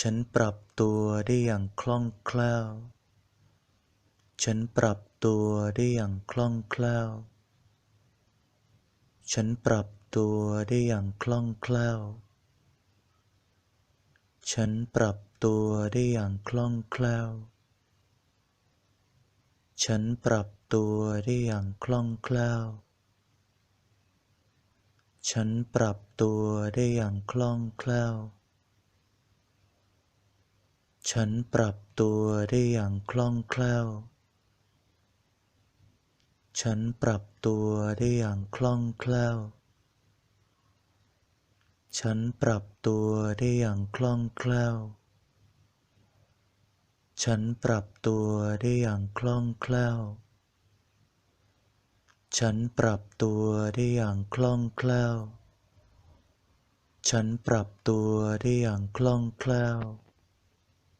ฉันปรับตัวได้อย่างคล่องแคล่ว ฉันปรับตัวได้อย่างคล่องแคล่ว ฉันปรับตัวได้อย่างคล่องแคล่ว ฉันปรับตัวได้อย่างคล่องแคล่ว ฉันปรับตัวได้อย่างคล่องแคล่ว ฉันปรับตัวได้อย่างคล่องแคล่ว ฉันปรับตัวได้อย่างคล่องแคล่ว ฉันปรับตัวได้อย่างคล่องแคล่ว ฉันปรับตัวได้อย่างคล่องแคล่ว ฉันปรับตัวได้อย่างคล่องแคล่ว ฉันปรับตัวได้อย่างคล่องแคล่ว ฉันปรับตัวได้อย่างคล่องแคล่ว